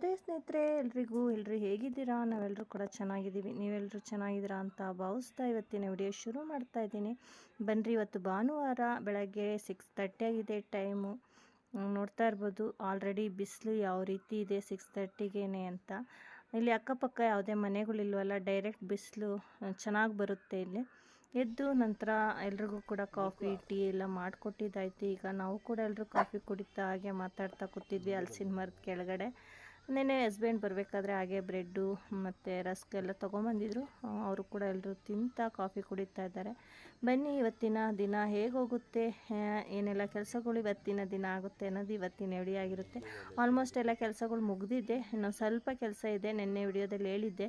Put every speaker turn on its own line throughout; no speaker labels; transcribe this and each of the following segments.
ಶುಭೋದಯ ಸ್ನೇಹಿತರೆ, ಎಲ್ರಿಗೂ, ಎಲ್ರು ಹೇಗಿದ್ದೀರಾ? ನಾವೆಲ್ಲರೂ ಕೂಡ ಚೆನ್ನಾಗಿದ್ದೀವಿ. ನೀವೆಲ್ಲರೂ ಚೆನ್ನಾಗಿದ್ದೀರಾ ಅಂತ ಭಾವಿಸ್ತಾ ಇವತ್ತಿನ ವಿಡಿಯೋ ಶುರು ಮಾಡ್ತಾ ಇದ್ದೀನಿ. ಬನ್ನಿರಿ ಇವತ್ತು ಭಾನುವಾರ ಬೆಳಗ್ಗೆ ಸಿಕ್ಸ್ ತರ್ಟಿ ಆಗಿದೆ ಟೈಮು ನೋಡ್ತಾ ಇರ್ಬೋದು. ಆಲ್ರೆಡಿ ಬಿಸಿಲು ಯಾವ ರೀತಿ ಇದೆ ಸಿಕ್ಸ್ ತರ್ಟಿಗೇನೆ ಅಂತ. ಇಲ್ಲಿ ಅಕ್ಕಪಕ್ಕ ಯಾವುದೇ ಮನೆಗಳಿಲ್ವಲ್ಲ ಡೈರೆಕ್ಟ್ ಬಿಸಿಲು ಚೆನ್ನಾಗಿ ಬರುತ್ತೆ ಇಲ್ಲಿ. ಎದ್ದು ನಂತರ ಎಲ್ರಿಗೂ ಕೂಡ ಕಾಫಿ ಟೀ ಎಲ್ಲ ಮಾಡಿಕೊಟ್ಟಿದ್ದಾಯ್ತು. ಈಗ ನಾವು ಕೂಡ ಎಲ್ಲರೂ ಕಾಫಿ ಕುಡಿತಾ ಹಾಗೆ ಮಾತಾಡ್ತಾ ಕೂತಿದ್ವಿ ಹಲಸಿನ ಮರದ ಕೆಳಗಡೆ. ನೆನ್ನೆ ಹಸ್ಬೆಂಡ್ ಬರಬೇಕಾದ್ರೆ ಹಾಗೆ ಬ್ರೆಡ್ಡು ಮತ್ತು ರಸ್ಕ್ ಎಲ್ಲ ತೊಗೊಂಬಂದಿದ್ರು. ಅವರು ಕೂಡ ಎಲ್ಲರೂ ತಿಂತಾ ಕಾಫಿ ಕುಡಿತಾ ಇದ್ದಾರೆ. ಬನ್ನಿ, ಇವತ್ತಿನ ದಿನ ಹೇಗೆ ಹೋಗುತ್ತೆ? ಏನೆಲ್ಲ ಕೆಲಸಗಳು ಇವತ್ತಿನ ದಿನ ಆಗುತ್ತೆ ಅನ್ನೋದು ಇವತ್ತಿನ ವಿಡಿಯೋ ಆಗಿರುತ್ತೆ. ಆಲ್ಮೋಸ್ಟ್ ಎಲ್ಲ ಕೆಲಸಗಳು ಮುಗಿದಿದೆ. ಇನ್ನೊಂದು ಸ್ವಲ್ಪ ಕೆಲಸ ಇದೆ. ನೆನ್ನೆ ವಿಡಿಯೋದಲ್ಲಿ ಹೇಳಿದ್ದೆ.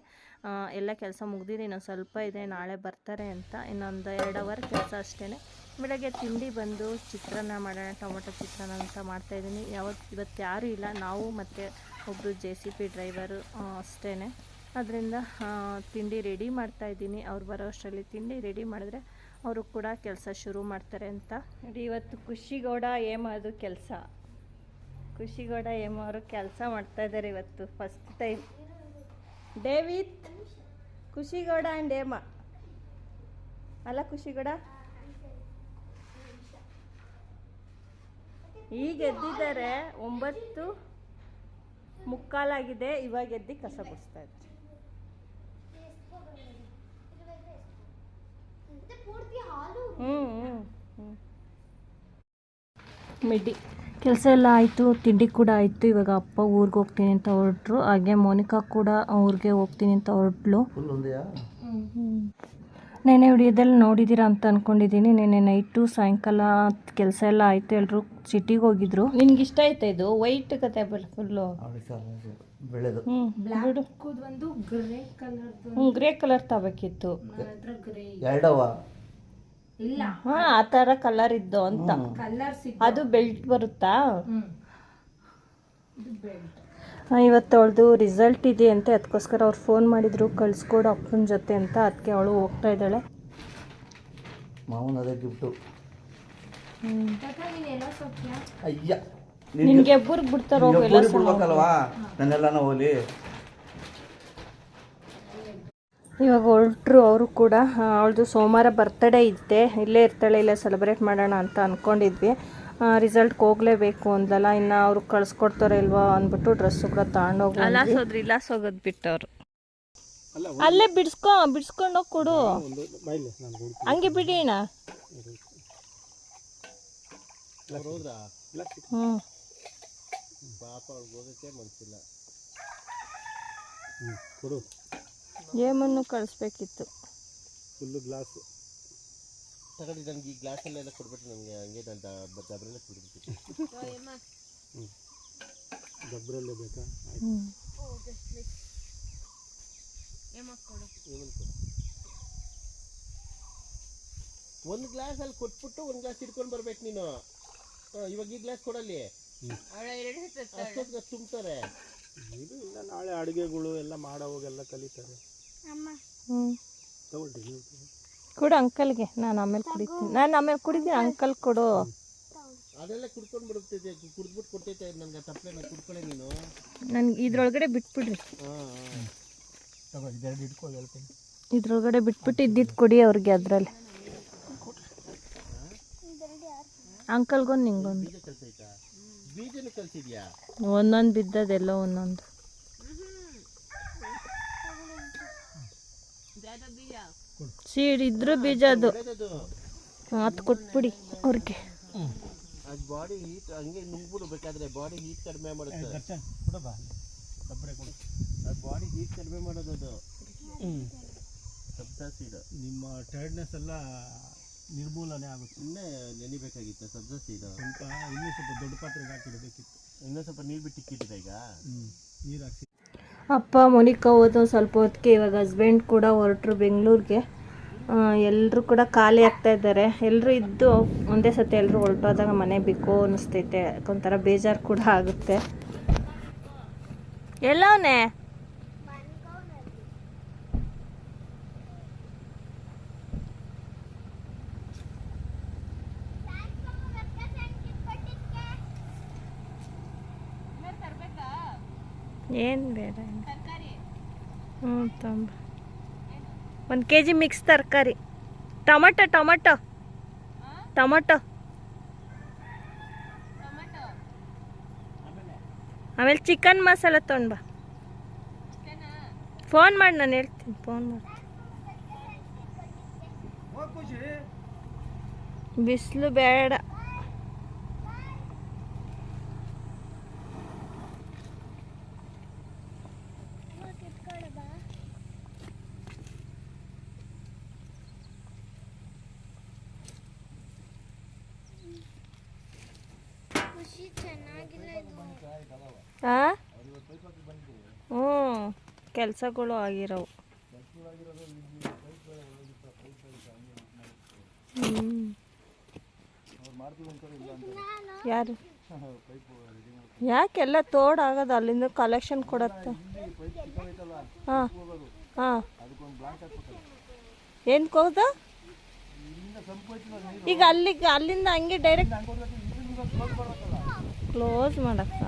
ಎಲ್ಲ ಕೆಲಸ ಮುಗಿದಿದೆ, ಇನ್ನೊಂದು ಸ್ವಲ್ಪ ಇದೆ, ನಾಳೆ ಬರ್ತಾರೆ ಅಂತ. ಇನ್ನೊಂದು ಎರಡು ಅವರ್ ಕೆಲಸ ಅಷ್ಟೇ ಬೆಳಗ್ಗೆ ತಿಂಡಿ ಬಂದು ಚಿತ್ರಾನ್ನ ಮಾಡೋಣ, ಟೊಮೊಟೊ ಚಿತ್ರಾನ್ನ ಅಂತ ಮಾಡ್ತಾಯಿದ್ದೀನಿ ಯಾವತ್ತು ಇವತ್ತು ಯಾರೂ ಇಲ್ಲ. ನಾವು ಮತ್ತು ಒಬ್ಬರು ಜೆ ಸಿ ಪಿ ಡ್ರೈವರು ಅಷ್ಟೇ ಅದರಿಂದ ತಿಂಡಿ ರೆಡಿ ಮಾಡ್ತಾಯಿದ್ದೀನಿ ಅವ್ರು ಬರೋ ಅಷ್ಟರಲ್ಲಿ ತಿಂಡಿ ರೆಡಿ ಮಾಡಿದ್ರೆ ಅವರು ಕೂಡ ಕೆಲಸ ಶುರು ಮಾಡ್ತಾರೆ ಅಂತ. ನೋಡಿ, ಇವತ್ತು ಖುಷಿಗೌಡ ಏಮ ಅದು ಕೆಲಸ. ಖುಷಿಗೌಡ ಏಮ ಅವರು ಕೆಲಸ ಮಾಡ್ತಾ ಇದ್ದಾರೆ ಇವತ್ತು ಫಸ್ಟ್ ಟೈಮ್ ಡೇವಿತ್ ಖುಷಿಗೌಡ ಆ್ಯಂಡ್ ಏಮ ಅಲ್ಲ ಖುಷಿಗೌಡ? ಈಗ ಎದ್ದಿದ್ದಾರೆ ಒಂಬತ್ತು ಮುಕ್ಕಾಲಾಗಿದೆ ಇವಾಗ ಎದ್ದು ಕಸ ಗುಡಿಸ್ತಾ ಇದ್ದಾರೆ. ಮಿಡ್ಡಿ. ಕೆಲಸ ಎಲ್ಲ ಆಯಿತು ತಿಂಡಿ ಕೂಡ ಆಯಿತು. ಇವಾಗ ಅಪ್ಪ ಊರಿಗೆ ಹೋಗ್ತೀನಿ ಅಂತ ಹೊರಟ್ರು. ಹಾಗೆ ಮೋನಿಕಾ ಕೂಡ ಊರಿಗೆ ಹೋಗ್ತೀನಿ ಅಂತ ಹೊರಟ್ಲು.
ಫುಲ್ ಒಂದೆಯಾ?
ನೆನೆ ವಿಡಿಯೋದಲ್ಲಿ ನೋಡಿದ್ದೀರಾ ಅಂತ ಅಂದ್ಕೊಂಡಿದ್ದೀನಿ ನೆನೆ ನೈಟು ಸಾಯಂಕಾಲ ಕೆಲಸ ಎಲ್ಲ ಆಯಿತು. ಎಲ್ಲರೂ ಸಿಟಿಗೆ ಹೋಗಿದ್ರು. ನಿನ್ಗೆ ಇಷ್ಟ ಆಯ್ತಾ ಇದು? ವೈಟ್ ಕತೆ ಫುಲ್ಲು
ಬೆಳೆದು.
ಹ್ಞೂ ಹ್ಞೂ ಗ್ರೇ ಕಲರ್ ತಗೋಬೇಕಿತ್ತು.
ಎರಡವ
ಹಾ ಆ ಥರ ಕಲರ್ ಇದ್ದು ಅಂತ. ಅದು ಬೆಲ್ಟ್ ಬರುತ್ತಾ? ಆ, ಇವತ್ತು ಅವಳದು ರಿಸಲ್ಟ್ ಇದೆ ಅಂತ ಅದಕ್ಕೋಸ್ಕರ ಅವ್ರು ಫೋನ್ ಮಾಡಿದ್ರು. ಕಳ್ಸ್ಕೊಡು ಅಪ್ಪನ ಜೊತೆ ಅಂತ ಅದಕ್ಕೆ ಅವಳು ಹೋಗ್ತಾ ಇದ್ದಾಳೆ.
ಮಾವನ ಅದೇ ಗಿಫ್ಟು ಅಯ್ಯ
ನಿನ್ಗೆ ಎಬ್ಬರಿಗೆ ಬಿಡ್ತಾರ ಹೋಗು ಎಲ್ಲ ಸಲ.
ಬಿಡ್ಬೇಕಲ್ವಾ? ನನ್ನೆಲ್ಲನ ಹೋಲಿ.
ಇವಾಗ ಹೊರಟ್ರು ಅವರು ಕೂಡ ಅವಳದು ಸೋಮವಾರ ಬರ್ತಡೇ ಇದ್ದೆ. ಇಲ್ಲೇ ಇರ್ತಾಳೆ ಇಲ್ಲೇ ಸೆಲೆಬ್ರೇಟ್ ಮಾಡೋಣ ಅಂತ ಅಂದ್ಕೊಂಡಿದ್ವಿ ರಿಸಲ್ಟ್ಗೆ ಹೋಗ್ಲೇಬೇಕು ಅಂದಲ್ಲ ಇನ್ನು ಅವ್ರು ಕಳ್ಸ್ಕೊಡ್ತಾರೋ ಇಲ್ವಾ ಅಂದ್ಬಿಟ್ಟು ಡ್ರೆಸ್ಸು ಕೂಡ ತಗೊಂಡೋಗಿ ಹೋದ್ರಿ ಇಲ್ಲ ಹೋಗೋದು ಬಿಟ್ಟವ್ರು. ಅಲ್ಲೇ ಬಿಡ್ಸ್ಕೊ ಬಿಡ್ಸ್ಕೊಂಡೋಗಿ ಕೊಡು. ಹಂಗೆ ಬಿಡಿ ಅಣ್ಣ. ಹ್ಞೂ ಏಮನ್ನು ಕಳಿಸ್ಬೇಕಿತ್ತು.
ಫುಲ್ಲು ಗ್ಲಾಸ್
ತಗೊಂಡು ನನಗೆ ಈ ಗ್ಲಾಸಲ್ಲೆಲ್ಲ ಕೊಡ್ಬಿಟ್ಟು ನನಗೆ ಹಂಗೆ ನಾನು ದಬ್ರಲ್ಲೇ ಕುಡಿದ್ಬಿಟ್ಟು
ಗಬ್ಬರಲ್ಲೇ ಬೇಕಾ?
ಹ್ಞೂ
ಒಂದು ಗ್ಲಾಸಲ್ಲಿ ಕೊಟ್ಬಿಟ್ಟು ಒಂದು ಗ್ಲಾಸ್ ಇಟ್ಕೊಂಡು ಬರ್ಬೇಕು ನೀನು. ಇವಾಗ ಈ ಗ್ಲಾಸ್ ಕೊಡಲ್ಲಿ. ಅಷ್ಟೊತ್ತಿಗೆ ತುಂಬ್ತಾರೆ.
ಇದು ಇಲ್ಲ ನಾಳೆ ಅಡುಗೆಗಳು ಎಲ್ಲ ಮಾಡೋವಾಗೆಲ್ಲ ಕಲಿತಾರೆ.
ಹ್ಞೂ
ತಗೊಳ್ರಿ ನೀವು
ಕೊಡು ಅಂಕಲ್ಗೆ. ನಾನು ಆಮೇಲೆ ಕುಡಿತೀನಿ. ನಾನು ಆಮೇಲೆ ಕುಡಿತೀನಿ. ಅಂಕಲ್. ಕೊಡು.
ಅದೆಲ್ಲ ಕುಡ್ಕೊಂಡು ಬಿಡುತ್ತಿದೆ ಕುಡ್ದ್ಬಿಟ್ಟು ಕೊಡ್ತೈತೆ ನನಗೆ ತಪ್ಪಲೆ ಕುಡ್ಕೊಳ್ಳೆ ನೀನು.
ನನಗೆ ಇದ್ರೊಳಗಡೆ ಬಿಟ್ಬಿಡ್ರಿ.
ತಗೋ ಇದೆರಡು ಇಟ್ಕೊ ಹೇಳ್ತೀನಿ.
ಇದ್ರೊಳಗಡೆ ಬಿಟ್ಬಿಟ್ಟು ಇದ್ದಿದ್ದು ಕೊಡಿ ಅವ್ರಿಗೆ ಅದರಲ್ಲಿ. ಅಂಕಲ್ಗೊಂದು ನಿಂಗೊಂದು.
ಬೀಜನೂ ಕಲ್ಸಿದ್ಯಾ?
ಒಂದೊಂದು ಬಿದ್ದದೆಲ್ಲ ಒಂದೊಂದು. ಸೀಡ್ ಇದ್ರೂ ಬೀಜ ಅದು.
ಅದು
ಕೊಟ್ಬಿಡಿ ಅವ್ರಿಗೆ.
ಅದು ಬಾಡಿ ಹೀಟ್ ಹಂಗೆ ನುಂಗ್ಬಿಡು ಬೇಕಾದ್ರೆ ಬಾಡಿ ಹೀಟ್ ಕಡಿಮೆ ಮಾಡುತ್ತೆ. ಅದು ಬಾಡಿ ಹೀಟ್ ಕಡಿಮೆ ಮಾಡೋದು ಅದು. ಸಬ್ಜಾ ಸೀಡ್
ನಿಮ್ಮ ಟೈರ್ಡ್ನೆಸ್ ಎಲ್ಲ ನಿರ್ಮೂಲನೆ ಆಗುತ್ತೆ.
ಇನ್ನೇ ನೆನಿಬೇಕಾಗಿತ್ತು ಸಬ್ಜಾ ಸೀಡ್
ಸ್ವಲ್ಪ ಇನ್ನೂ ಸ್ವಲ್ಪ ದೊಡ್ಡ ಪಾತ್ರೆಗೆ ಹಾಕಿಡಬೇಕಿತ್ತು
ಇನ್ನೂ ಸ್ವಲ್ಪ ನೀರು ಬಿಟ್ಟು ಇಕ್ಕಿಟ್ಟಿದೆ ಈಗ?
ಹ್ಞೂ ನೀರು ಹಾಕಿ
ಅಪ್ಪ ಮೊನಿಕಾ ಹೋದ ಸ್ವಲ್ಪ ಹೊತ್ತಿಗೆ ಇವಾಗ ಹಸ್ಬೆಂಡ್ ಕೂಡ ಹೊರಟ್ರು ಬೆಂಗಳೂರಿಗೆ. ಎಲ್ಲರೂ ಕೂಡ ಖಾಲಿ ಆಗ್ತಾ ಇದ್ದಾರೆ. ಎಲ್ಲರೂ ಇದ್ದು ಒಂದೇ ಸತಿ ಎಲ್ಲರೂ ಹೊರಟೋದಾಗ ಮನೆ ಬೇಕು ಅನಿಸ್ತೈತೆ. ಒಂಥರ ಬೇಜಾರು ಕೂಡ ಆಗುತ್ತೆ. ಎಲ್ಲವನೇ? ಏನು ಬೇಡ. ಹ್ಞೂ ತಂಬ ಒಂದು ಕೆ ಜಿ ಮಿಕ್ಸ್ ತರಕಾರಿ. Tomato tomato. ಟೊಮಟೊ. ಆಮೇಲೆ ಚಿಕನ್ ಮಸಾಲ ತೊಗೊಂಡು ಬಾ. ಫೋನ್ ಮಾಡಿ ನಾನು ಹೇಳ್ತೀನಿ ಫೋನ್ ಮಾಡ್ತೀನಿ ಬಿಸಿಲು ಬೇಡ. ಆ? ಹ್ಞೂ, ಕೆಲಸಗಳು ಆಗಿರೋವು. ಯಾರು? ಯಾಕೆಲ್ಲ ತೋಡಾಗದ? ಅಲ್ಲಿಂದ ಕಲೆಕ್ಷನ್ ಕೊಡತ್ತೆ? ಹಾಂ ಹಾಂ. ಏನು ಈಗ ಅಲ್ಲಿಗೆ, ಅಲ್ಲಿಂದ ಹಂಗೆ ಡೈರೆಕ್ಟ್ ಕ್ಲೋಸ್ ಮಾಡಕ್ಕ.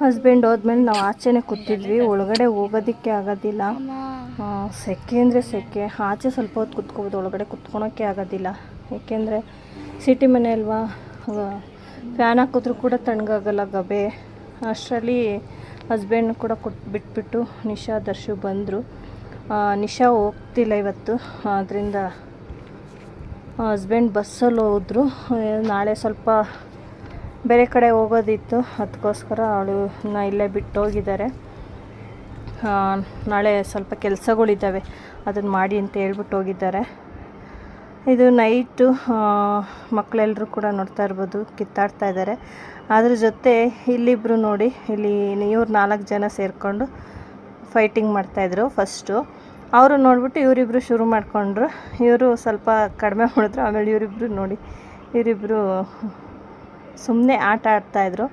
ಹಸ್ಬೆಂಡ್ ಹೋದ್ಮೇಲೆ ನಾವು ಆಚೆನೆ ಕೂತಿದ್ವಿ ಒಳಗಡೆ ಹೋಗೋದಕ್ಕೆ ಆಗೋದಿಲ್ಲ. ಸೆಕೆ ಅಂದರೆ ಸೆಕೆ ಆಚೆ ಸ್ವಲ್ಪ ಹೊತ್ತು ಕುತ್ಕೋಬೋದು ಒಳಗಡೆ ಕುತ್ಕೊಳೋಕ್ಕೆ ಆಗೋದಿಲ್ಲ. ಏಕೆಂದರೆ ಸಿಟಿ ಮನೆ ಅಲ್ವಾ ಫ್ಯಾನ್ ಹಾಕಿದ್ರು ಕೂಡ ತಣ್ಣಗಾಗಲ್ಲ ಗಬೆ. ಅಷ್ಟರಲ್ಲಿ ಹಸ್ಬೆಂಡ್ ಕೂಡ ಕೊಟ್ಟು ಬಿಟ್ಬಿಟ್ಟು ನಿಶಾ ದರ್ಶು ಬಂದರು. ನಿಶಾ ಹೋಗ್ತಿಲ್ಲ ಇವತ್ತು ಅದರಿಂದ ಹಸ್ಬೆಂಡ್ ಬಸ್ಸಲ್ಲಿ ಹೋದರು. ನಾಳೆ ಸ್ವಲ್ಪ ಬೇರೆ ಕಡೆ ಹೋಗೋದಿತ್ತು. ಅದಕ್ಕೋಸ್ಕರ ಅವಳು ಇಲ್ಲೇ ಬಿಟ್ಟು ಹೋಗಿದ್ದಾರೆ ನಾಳೆ ಸ್ವಲ್ಪ ಕೆಲಸಗಳಿದ್ದಾವೆ. ಅದನ್ನು ಮಾಡಿ ಅಂತ ಹೇಳ್ಬಿಟ್ಟು ಹೋಗಿದ್ದಾರೆ. ಇದು ನೈಟು ಮಕ್ಕಳೆಲ್ಲರೂ ಕೂಡ ನೋಡ್ತಾ ಇರ್ಬೋದು, ಕಿತ್ತಾಡ್ತಾ ಇದ್ದಾರೆ. ಅದ್ರ ಜೊತೆ ಇಲ್ಲಿಬ್ಬರು ನೋಡಿ, ಇಲ್ಲಿ ಇವ್ರು ನಾಲ್ಕು ಜನ ಸೇರಿಕೊಂಡು ಫೈಟಿಂಗ್ ಮಾಡ್ತಾಯಿದ್ರು ಫಸ್ಟು ಅವರು ನೋಡಿಬಿಟ್ಟು ಇವರಿಬ್ಬರು ಶುರು ಮಾಡಿಕೊಂಡ್ರು. ಇವರು ಸ್ವಲ್ಪ ಕಡಿಮೆ ಮಾಡಿದ್ರು. ಆಮೇಲೆ ಇವರಿಬ್ಬರು ನೋಡಿ ಇವರಿಬ್ಬರು ಸುಮ್ಮನೆ ಆಟ ಆಡ್ತಾಯಿದ್ರು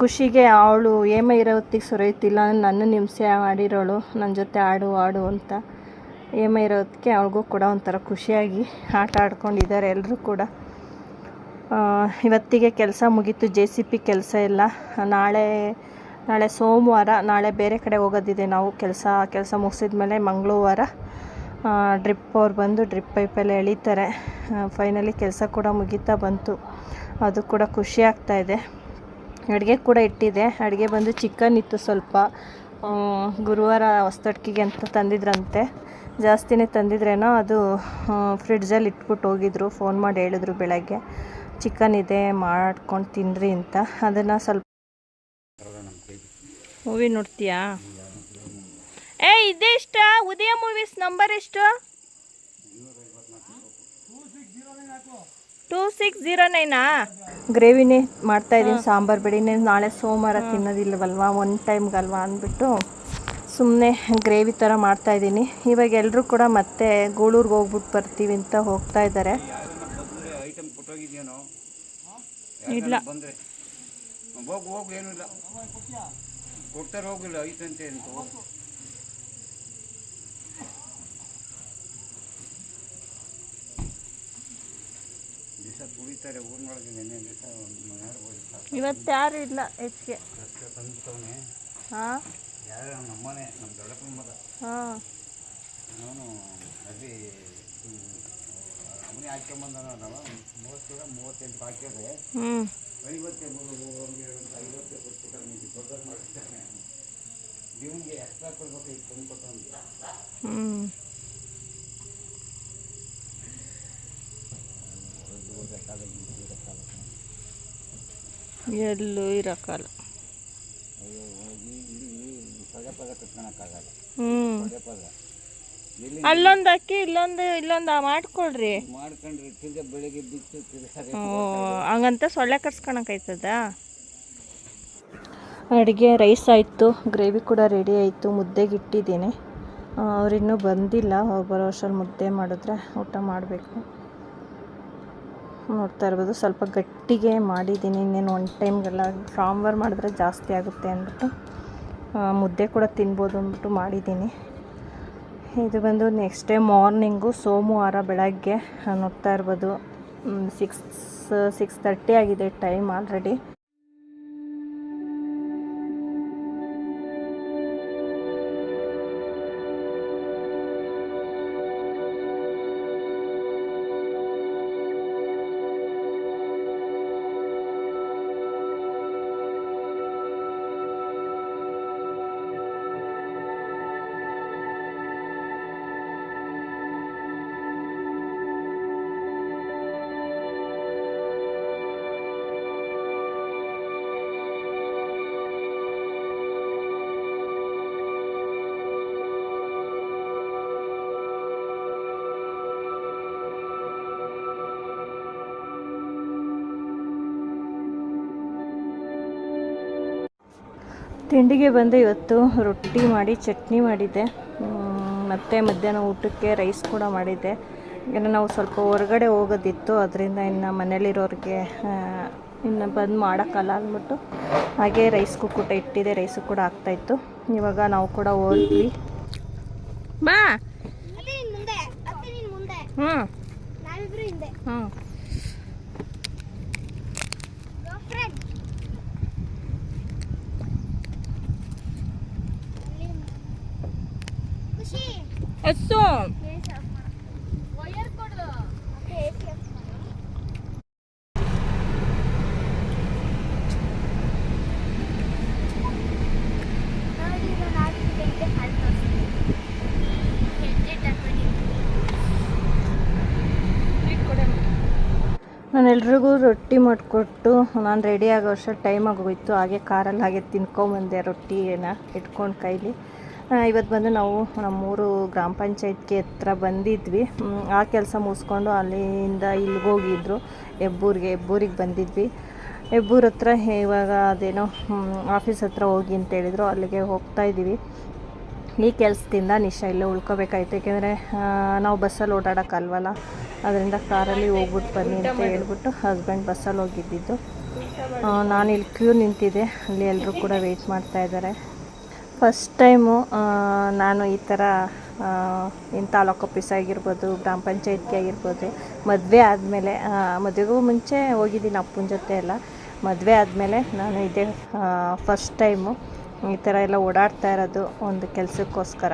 ಖುಷಿಗೆ ಅವಳು ಏಮ ಇರೋ ಹೊತ್ತಿಗೆ ಸುರಿಯುತ್ತಿಲ್ಲ, ನನ್ನ ಹಿಂಸೆ ಆಡಿರೋಳು ನನ್ನ ಜೊತೆ ಆಡು ಆಡು ಅಂತ ಏಮ ಇರೋ ಹೊತ್ತಿಗೆ ಅವಳಿಗೂ ಕೂಡ ಒಂಥರ ಖುಷಿಯಾಗಿ ಆಟ ಆಡ್ಕೊಂಡಿದ್ದಾರೆ ಎಲ್ಲರೂ ಕೂಡ. ಇವತ್ತಿಗೆ ಕೆಲಸ ಮುಗೀತು, ಜೆ ಸಿ ಪಿ ಕೆಲಸ ಎಲ್ಲ ನಾಳೆ ನಾಳೆ ಸೋಮವಾರ, ನಾಳೆ ಬೇರೆ ಕಡೆ ಹೋಗೋದಿದೆ ನಾವು ಕೆಲಸ ಕೆಲಸ ಮುಗಿಸಿದ ಮೇಲೆ ಮಂಗಳವಾರ ಡ್ರಿಪ್ ಅವ್ರು ಬಂದು ಡ್ರಿಪ್ ಪೈಪೆಲ್ಲ ಎಳೀತಾರೆ. ಫೈನಲಿ ಕೆಲಸ ಕೂಡ ಮುಗೀತಾ ಬಂತು. ಅದು ಕೂಡ ಖುಷಿ ಆಗ್ತಾ ಇದೆ. ಅಡುಗೆ ಕೂಡ ಇಟ್ಟಿದೆ. ಅಡುಗೆ ಬಂದು ಚಿಕನ್ ಇತ್ತು ಸ್ವಲ್ಪ. ಗುರುವಾರ ಹೊಸ್ತಡ್ಕಿಗೆ ಅಂತ ತಂದಿದ್ರಂತೆ. ಜಾಸ್ತಿನೇ ತಂದಿದ್ರೇನೋ ಅದು ಫ್ರಿಡ್ಜಲ್ಲಿ ಇಟ್ಬಿಟ್ಟು ಹೋಗಿದ್ರು. ಫೋನ್ ಮಾಡಿ ಹೇಳಿದ್ರು ಬೆಳಗ್ಗೆ. ಚಿಕನ್ ಇದೆ, ಮಾಡ್ಕೊಂಡು ತಿನ್ನಿರಿ ಅಂತ. ಅದನ್ನು ಸ್ವಲ್ಪ ಮೂವಿ ನೋಡ್ತೀಯಾ? ಏ ಇದೆ ಇಷ್ಟ ಉದಯ ಮೂವೀಸ್ ನಂಬರ್ ಎಷ್ಟು? ಟೂ ಸಿಕ್ಸ್ ಜೀರೋ ನೈನಾ ಗ್ರೇವಿನೇ ಮಾಡ್ತಾ ಇದ್ದೀನಿ ಸಾಂಬಾರು ಬೆಳಿನೇ ನಾಳೆ ಸೋಮವಾರ ತಿನ್ನೋದಿಲ್ಲವಲ್ವಾ? ಒನ್ ಟೈಮ್ಗಲ್ವಾ ಅಂದ್ಬಿಟ್ಟು ಸುಮ್ಮನೆ ಗ್ರೇವಿ ಥರ ಮಾಡ್ತಾ ಇದ್ದೀನಿ. ಇವಾಗ ಎಲ್ಲರೂ ಕೂಡ ಮತ್ತೆ ಗೂಳೂರ್ಗೆ ಹೋಗ್ಬಿಟ್ಟು ಬರ್ತೀವಿ ಅಂತ ಹೋಗ್ತಾ ಇದ್ದಾರೆ. ಇಲ್ಲ.
ಹೋಗು ಕೊಡ್ತಾರೆ ಹೋಗಿಲ್ಲ. ಐತಂತೆ ಅಂತ. ತುಳಿತಾರೆ ಊರಿನೊಳಗೆ ನೆನ್ನೆ ದಿವಸ ಮನೆಯಾರು ಹೋಗಿರ್ತಾರೆ
ಇವತ್ತು ಯಾರು ಇಲ್ಲ ಹೆಚ್ಚಿಗೆ
ಅಷ್ಟೇ ತಂದ್ಬಿಟ್ಟವನೆ
ಹಾಂ?
ಯಾರು? ನಮ್ಮನೆ ನಮ್ಮ ದೊಡ್ಡಪ್ಪನ ಮಗ.
ಹಾಂ.
ನಾನು ಅಲ್ಲಿ ಅವನೇ ಹಾಕ್ಕೊಂಬಂದವ ನಾವು ಮೂವತ್ತು ಮೂವತ್ತೆಂಟು ಹಾಕಿದ್ರೆ
ಹ್ಞೂ
ಐವತ್ತೆ ಐವತ್ತೆ ಕೊಟ್ಬಿಟ್ಟು ನಿಮಗೆ ದೊಡ್ಡದು ಮಾಡಿಸ್ತಾನೆ ನಿಮಗೆ ಎಕ್ಸ್ಟ್ರಾ ಕೊಡ್ಬೇಕು ಈಗ ತಂದು ಕೊಟ್ಟು
ಹ್ಞೂ ಎಲ್ಲೂ ಇರೋಕ್ಕಲ್ಲ ಹ್ಞೂ ಅಲ್ಲೊಂದು ಅಕ್ಕಿ ಇಲ್ಲೊಂದು ಇಲ್ಲೊಂದು ಮಾಡ್ಕೊಳ್ರಿ ಹಂಗಂತ ಸೊಳ್ಳೆ ಕರ್ಸ್ಕೊಳಕೈತದ ಅಡುಗೆ ರೈಸ್ ಆಯಿತು ಗ್ರೇವಿ ಕೂಡ ರೆಡಿ ಆಯಿತು ಮುದ್ದೆಗೆ ಇಟ್ಟಿದ್ದೀನಿ. ಅವರಿನ್ನೂ ಬಂದಿಲ್ಲ ಅವ್ರು ಬರೋ ವರ್ಷಲ್ಲಿ ಮುದ್ದೆ ಮಾಡಿದ್ರೆ ಊಟ ಮಾಡಬೇಕು. ನೋಡ್ತಾ ಇರ್ಬೋದು. ಸ್ವಲ್ಪ ಗಟ್ಟಿಗೆ ಮಾಡಿದ್ದೀನಿ. ಇನ್ನೇನು ಒನ್ ಟೈಮ್ಗೆಲ್ಲ ಸಾಂಬಾರು ಮಾಡಿದ್ರೆ ಜಾಸ್ತಿ ಆಗುತ್ತೆ ಅಂದ್ಬಿಟ್ಟು ಮುದ್ದೆ ಕೂಡ ತಿನ್ಬೋದು ಅಂದ್ಬಿಟ್ಟು ಮಾಡಿದ್ದೀನಿ. ಇದು ಬಂದು ನೆಕ್ಸ್ಟ್ ಡೇ ಮಾರ್ನಿಂಗು ಸೋಮವಾರ ಬೆಳಗ್ಗೆ ನೋಡ್ತಾ ಇರ್ಬೋದು. ಸಿಕ್ಸ್ ಸಿಕ್ಸ್ ಆಗಿದೆ ಟೈಮ್ ಆಲ್ರೆಡಿ ತಿಂಡಿಗೆ ಬಂದು ಇವತ್ತು ರೊಟ್ಟಿ ಮಾಡಿ ಚಟ್ನಿ ಮಾಡಿದ್ದೆ ಮತ್ತು ಮಧ್ಯಾಹ್ನ ಊಟಕ್ಕೆ ರೈಸ್ ಕೂಡ ಮಾಡಿದ್ದೆ ಏನೋ ನಾವು ಸ್ವಲ್ಪ ಹೊರಗಡೆ ಹೋಗೋದಿತ್ತು ಅದರಿಂದ ಇನ್ನು ಮನೇಲಿರೋರಿಗೆ ಇನ್ನು ಬಂದು ಮಾಡೋಕ್ಕಲ್ಲ ಅಂದ್ಬಿಟ್ಟು ಹಾಗೆ ರೈಸ್ ಕೂಡ ಇಟ್ಟಿದೆ ರೈಸು ಕೂಡ ಆಗ್ತಾಯಿತ್ತು ಇವಾಗ ನಾವು ಕೂಡ ಹೋದ್ವಿ. ಬಾ. ಹ್ಞೂ ಹ್ಞೂ
ಫ್ರೆಂಡ್ ಖುಷಿ
ಎಸ್ಸು.
ನಾನು
ಎಲ್ರಿಗೂ ರೊಟ್ಟಿ ಮಾಡಿಕೊಟ್ಟು ನಾನು ರೆಡಿ ಆಗೋ ವರ್ಷ ಟೈಮ್ ಆಗೋಯ್ತು. ಹಾಗೆ ಕಾರಲ್ಲಿ ಹಾಗೆ ತಿನ್ಕೊಂಬಂದೆ ರೊಟ್ಟಿನ ಇಟ್ಕೊಂಡು ಕೈಲಿ. ಇವತ್ತು ಬಂದು ನಾವು ನಮ್ಮೂರು ಗ್ರಾಮ ಪಂಚಾಯತ್ಗೆ ಹತ್ರ ಬಂದಿದ್ವಿ. ಆ ಕೆಲಸ ಮುಗಿಸ್ಕೊಂಡು ಅಲ್ಲಿಂದ ಇಲ್ಲಿಗೆ ಹೋಗಿದ್ರು. ಹೆಬ್ಬೂರಿಗೆ ಹೆಬ್ಬೂರಿಗೆ ಬಂದಿದ್ವಿ. ಹೆಬ್ಬೂರ ಹತ್ರ ಇವಾಗ ಅದೇನೋ ಆಫೀಸ್ ಹತ್ರ ಹೋಗಿ ಅಂತ ಹೇಳಿದ್ರು. ಅಲ್ಲಿಗೆ ಹೋಗ್ತಾ ಇದ್ದೀವಿ. ಈ ಕೆಲಸದಿಂದ ನಿಶಾ ಇಲ್ಲೇ ಉಳ್ಕೋಬೇಕಾಯ್ತು. ಏಕೆಂದರೆ ನಾವು ಬಸ್ಸಲ್ಲಿ ಓಡಾಡೋಕ್ಕಲ್ವಲ್ಲ? ಅದರಿಂದ ಕಾರಲ್ಲಿ ಹೋಗ್ಬಿಟ್ಟು ಬನ್ನಿ ಅಂತ ಹೇಳ್ಬಿಟ್ಟು ಹಸ್ಬೆಂಡ್ ಬಸ್ಸಲ್ಲಿ ಹೋಗಿದ್ದಿದ್ದು. ನಾನು ಇಲ್ಲಿ ಕ್ಯೂ ನಿಂತಿದ್ದೆ. ಅಲ್ಲಿ ಎಲ್ಲರೂ ಕೂಡ ವೆಯ್ಟ್ ಮಾಡ್ತಾ ಇದ್ದಾರೆ. ಫಸ್ಟ್ ಟೈಮು ನಾನು ಈ ಥರ ಇನ್ನು ತಾಲೂಕು ಆಫೀಸ್ ಆಗಿರ್ಬೋದು, ಗ್ರಾಮ ಪಂಚಾಯತ್ಗೆ ಆಗಿರ್ಬೋದು, ಮದುವೆ ಆದಮೇಲೆ ಮದುವೆಗೂ ಮುಂಚೆ ಹೋಗಿದ್ದೀನಿ, ಅಪ್ಪನ ಜೊತೆ ಎಲ್ಲ. ಮದುವೆ ಆದಮೇಲೆ ನಾನು ಇದೇ ಫಸ್ಟ್ ಟೈಮು ಈ ಥರ ಎಲ್ಲ ಓಡಾಡ್ತಾ ಇರೋದು ಒಂದು ಕೆಲಸಕ್ಕೋಸ್ಕರ.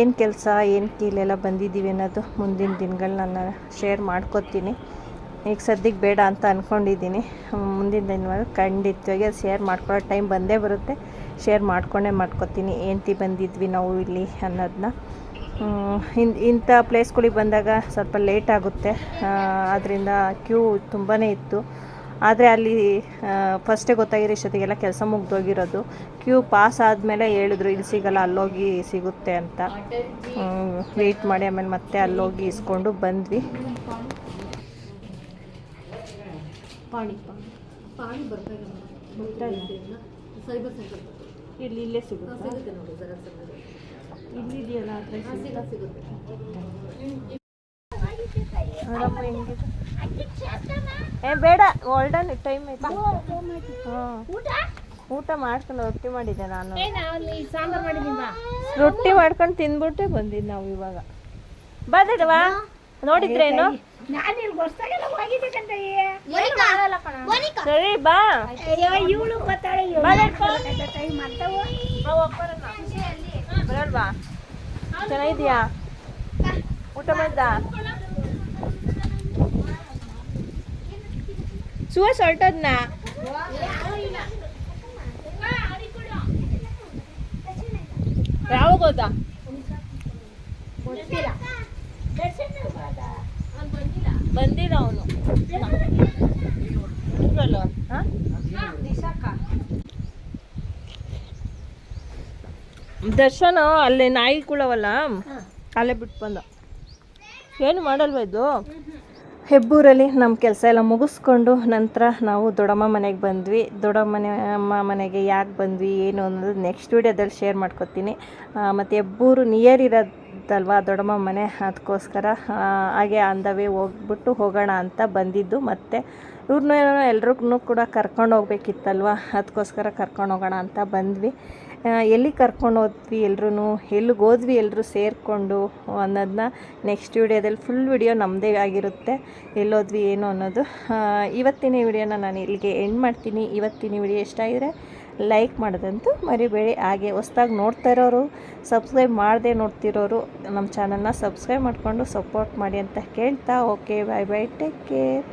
ಏನು ಕೆಲಸ, ಏನು ಕೀಲೆಲ್ಲ ಬಂದಿದ್ದೀವಿ ಅನ್ನೋದು ಮುಂದಿನ ದಿನಗಳು ನಾನು ಶೇರ್ ಮಾಡ್ಕೊತೀನಿ. ಈಗ ಸದ್ಯಕ್ಕೆ ಬೇಡ ಅಂತ ಅಂದ್ಕೊಂಡಿದ್ದೀನಿ ಮುಂದಿನ ದಿನಗಳು ಖಂಡಿತವಾಗಿ ಅದು ಶೇರ್ ಮಾಡ್ಕೊಳ್ಳೋ ಟೈಮ್ ಬಂದೇ ಬರುತ್ತೆ. ಶೇರ್ ಮಾಡ್ಕೊಂಡೇ ಮಾಡ್ಕೊತೀನಿ. ಏನಂತಿ ಬಂದಿದ್ವಿ ನಾವು ಇಲ್ಲಿ ಅನ್ನೋದನ್ನ ಇನ್, ಇಂಥ ಪ್ಲೇಸ್ಗಳಿಗೆ ಬಂದಾಗ ಸ್ವಲ್ಪ ಲೇಟ್ ಆಗುತ್ತೆ. ಅದರಿಂದ ಕ್ಯೂ ತುಂಬಾ ಇತ್ತು. ಆದರೆ ಅಲ್ಲಿ ಫಸ್ಟೇ ಗೊತ್ತಾಗಿರೋ ಇಷ್ಟೊತ್ತಿಗೆಲ್ಲ ಕೆಲಸ ಮುಗ್ದೋಗಿರೋದು. ಕ್ಯೂ ಪಾಸ್ ಆದಮೇಲೆ ಹೇಳಿದ್ರು, ಇಲ್ಲಿ ಸಿಗಲ್ಲ, ಅಲ್ಲೋಗಿ ಸಿಗುತ್ತೆ ಅಂತ. ವೆಯ್ಟ್ ಮಾಡಿ ಆಮೇಲೆ ಮತ್ತೆ ಅಲ್ಲೋಗಿ ಇಸ್ಕೊಂಡು ಬಂದ್ವಿ. ಇಲ್ಲಿ ಇಲ್ಲೇ ಸಿಗುತ್ತೆ? ಇಲ್ಲಿದೆಯಲ್ಲ ನೋಡಮ್ಮ ಹೆಂಗಿದೆ ಏ ಬೇಡ ಗೋಲ್ಡನ್ ಟೈಮ್ ಆಯ್ತು. ಹಾಂ. ಊಟ? ಮಾಡ್ಕೊಂಡು ರೊಟ್ಟಿ ಮಾಡಿದ್ದೆ ನಾನು. ರೊಟ್ಟಿ ಮಾಡ್ಕೊಂಡು ತಿಂದ್ಬಿಟ್ಟೆ ಬಂದಿದ್ದು ನಾವು ಇವಾಗ. ಬಂದಿದವಾ ನೋಡಿದ್ರೇನು ಸರಿ ಬಾ.
ಇವಳು ಬರ್ತಾಳೆ
ಬರಲ್ವಾ? ಚೆನ್ನಾಗಿದ್ಯಾ? ಊಟ ಮಾಡ್ದ ಸುವ ಹೊರಟದ್ನ ಯಾವಾಗ ಹೋದ? ಬಂದಿಲ್ಲ ಅವನು. ದರ್ಶನ ಅಲ್ಲಿ ನಾಯಿಗಳವಲ್ಲ ಅಲ್ಲೇ ಬಿಟ್ಟು ಬಂದ. ಏನು ಮಾಡಲ್ವ ಇದು? ಹೆಬ್ಬೂರಲ್ಲಿ ನಮ್ಮ ಕೆಲಸ ಎಲ್ಲ ಮುಗಿಸ್ಕೊಂಡು ನಂತರ ನಾವು ದೊಡ್ಡಮ್ಮ ಮನೆಗೆ ಬಂದ್ವಿ. ದೊಡ್ಡಮ್ಮನೆ ಅಮ್ಮ ಮನೆಗೆ ಯಾಕೆ ಬಂದ್ವಿ ಏನು ಅನ್ನೋದು ನೆಕ್ಸ್ಟ್ ವೀಡಿಯೋದಲ್ಲಿ ಶೇರ್ ಮಾಡ್ಕೊತೀನಿ. ಮತ್ತು ಹೆಬ್ಬೂರು ನಿಯರ್ ಇರೋದಲ್ವಾ ದೊಡ್ಡಮ್ಮ ಮನೆ? ಅದಕ್ಕೋಸ್ಕರ ಹಾಗೆ ಅಂದವೇ ಹೋಗ್ಬಿಟ್ಟು ಹೋಗೋಣ ಅಂತ ಬಂದಿದ್ದು. ಮತ್ತು ಇವ್ರನ್ನೂ ಎಲ್ರಿಗೂ ಕೂಡ ಕರ್ಕೊಂಡು ಹೋಗ್ಬೇಕಿತ್ತಲ್ವ? ಅದಕ್ಕೋಸ್ಕರ ಕರ್ಕೊಂಡು ಹೋಗೋಣ ಅಂತ ಬಂದ್ವಿ. ಎಲ್ಲಿ ಕರ್ಕೊಂಡು ಹೋದ್ವಿ ಎಲ್ರೂ ಎಲ್ಲಿಗೆ ಹೋದ್ವಿ ಎಲ್ಲರೂ ಸೇರಿಕೊಂಡು ಅನ್ನೋದನ್ನ ನೆಕ್ಸ್ಟ್ ವಿಡಿಯೋದಲ್ಲಿ ಫುಲ್ ವಿಡಿಯೋ ನಮ್ಮದೇ ಆಗಿರುತ್ತೆ. ಎಲ್ಲೋದ್ವಿ ಏನು ಅನ್ನೋದು. ಇವತ್ತಿನ ವಿಡಿಯೋನ ನಾನು ಇಲ್ಲಿಗೆ ಎಂಡ್ ಮಾಡ್ತೀನಿ. ಇವತ್ತಿನ ವಿಡಿಯೋ ಇಷ್ಟ ಆಗಿದ್ರೆ ಲೈಕ್ ಮಾಡೋದಂತೂ ಮರಿಬೇಡಿ. ಹಾಗೆ ಹೊಸ್ದಾಗಿ ನೋಡ್ತಾ ಇರೋರು ಸಬ್ಸ್ಕ್ರೈಬ್ ಮಾಡದೆ ನೋಡ್ತಿರೋರು, ನಮ್ಮ ಚಾನಲ್ನ ಸಬ್ಸ್ಕ್ರೈಬ್ ಮಾಡಿಕೊಂಡು ಸಪೋರ್ಟ್ ಮಾಡಿ ಅಂತ ಕೇಳ್ತಾ. Okay bye bye take care